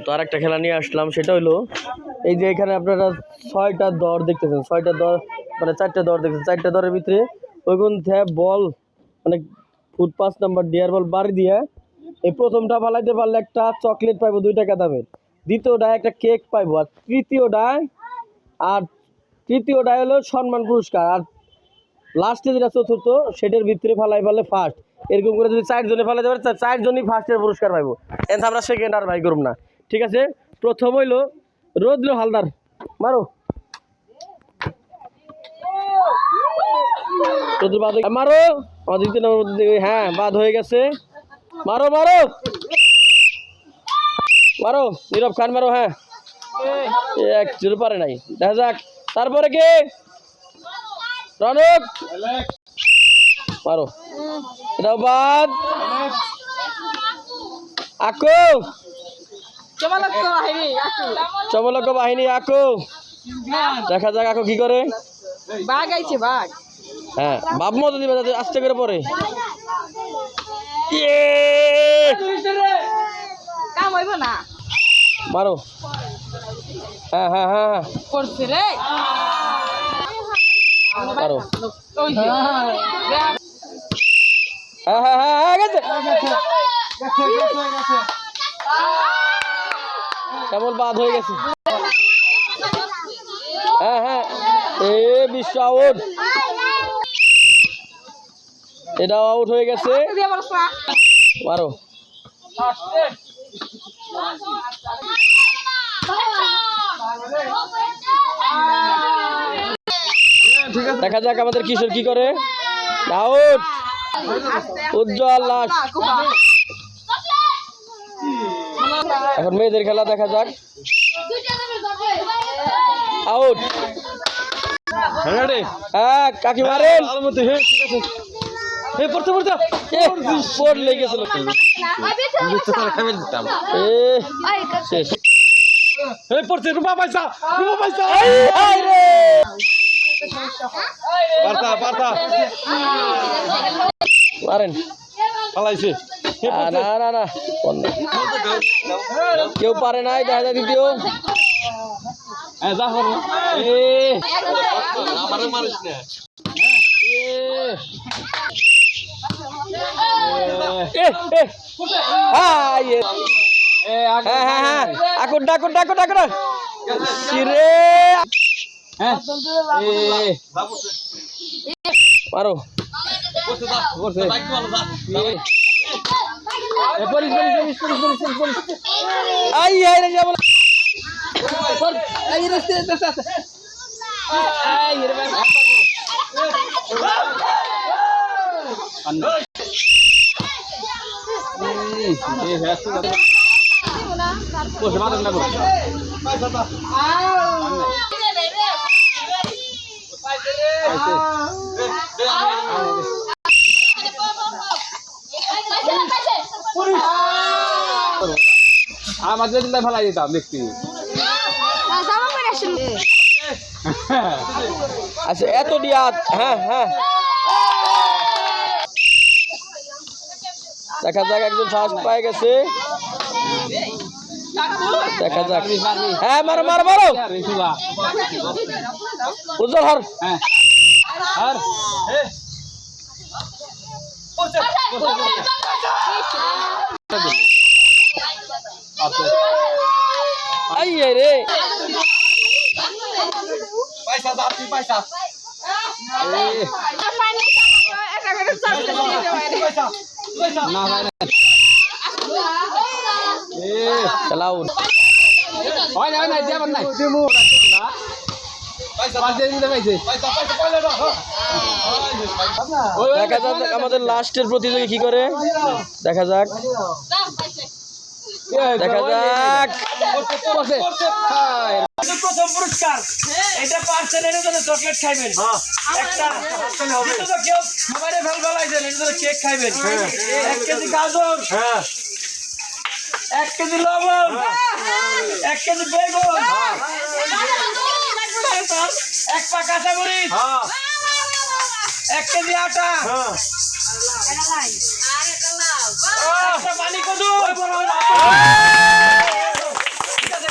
তো আর একটা খেলা নিয়ে আসলাম, সেটা হলো এই যে এখানে আপনারা ছয়টা দর দেখতেছেন, ছয়টা দর মানে চারটা দর দেখতেছেন, চারটা দরের ভিতরে ওইগুন থেকে বল মানে ফুট পাঁচ নাম্বার ডিয়ার বল বাড়ি দিয়ে এই প্রথমটা ফালাইতে পারলে একটা চকলেট পাইবো দুই টাকা দামের, দ্বিতীয়টায় একটা কেক পাইবো, আর তৃতীয়টায় আর তৃতীয়টায় হলো সম্মান পুরস্কার, আর লাস্টে যেটা চতুর্থ, সেটার ভিতরে ফালাই পারলে ফার্স্ট এরকম করে যদি চারজনে ফালাইতে পারে চারজনই ফার্স্টের পুরস্কার পাইবো। এন আমরা সেকেন্ড আর ভাই করুম না। ঠিক আছে? প্রথম হইল রৌদ্র হালদার। মারো। মারো। হ্যাঁ বাদ হয়ে গেছে। মারো মারো। মারো, নীরব খান মারো হ্যাঁ। এক জোরে পারে নাই। দেখা যাক। তারপরে কে? রনক। মারো। এটাও বাদ। আকো চমলক বাহিনী আকো। দেখা যাক আকো কি করে। বাঘ আইছে বাঘ। হ্যাঁ বাপ মতো দিবে যাতে আস্তে করে পরে ইয়ে! কাম হইব না। মারো। হ্যাঁ হ্যাঁ হ্যাঁ হ্যাঁ। করছে রে। মারো। হ্যাঁ হ্যাঁ হ্যাঁ হ্যাঁ গেছে। কেমন বাদ হয়ে গেছে? হ্যাঁ হ্যাঁ। এ, বিশ্ব আউট। এটাও আউট হয়ে গেছে। মারো। দেখা যাক আমাদের কিশোর কি করে। আউট। উজ্জ্বল লাস্ট এখন মেয়েদের খেলা দেখা যাক। আউট হ্যাঁ কাকি মারেন। পড়তে পড়তে। পড় লেগে গেছিল এ শেষ। এই পড়ছে রূপা পয়সা রূপা পয়সা আই রে। পারতা পারতা মারেন। পালাইছে। না না না। কেউ পারে নাই দেখা যায় দ্বিতীয়। হ্যাঁ যা করো এ। আমারে মারিস না এ এ এ হাই এ এ হ্যাঁ হ্যাঁ হ্যাঁ আকুন ডাকুন ডাকুন ডাকুন সিরে হ্যাঁ এ মারো করছে এ police police police police police police I আই রে যাব এই রে সে দে সে এই রে ভাই আন্না এই এ হ্যাঁ তো বসে মারেন না করো আমার যদি ফেলাই দিতাম দেখতি আচ্ছা এত দিয়াত হ্যাঁ হ্যাঁ। দেখা যাক একজন ফার্স্ট পায়ে গেছে। দেখা যাক। হ্যাঁ মারো মারো মারো। উজ্জ্বল হর। হ্যাঁ। আই রে। পয়সা যাচ্ছি পয়সা পয়সা। না ভাই না। এ চালাও। হয় না না যাবেন নাই দিমু পয়সা পাঁচ দিন পাইছে পয়সা পয়সা কইলে না দেখা যাক আমাদের লাস্টের প্রতিযোগী কি করে? দেখা যাক। দেখা যাক। প্রথম পুরস্কার। এটা পার্সেল এর জন্য চকলেট খাইবেন। একটা। কেউ খাবারে ফেল ফেলাইছেন এটা তো কেক খাইবেন। এক কেজি গাজর। হ্যাঁ। এক কেজি লবণ। এক কেজি বেগুন। এক পা কাঁচামরিচ। হ্যাঁ। এক কেজি আটা। হ্যাঁ। একটা পানি কদু ঠিক আছে।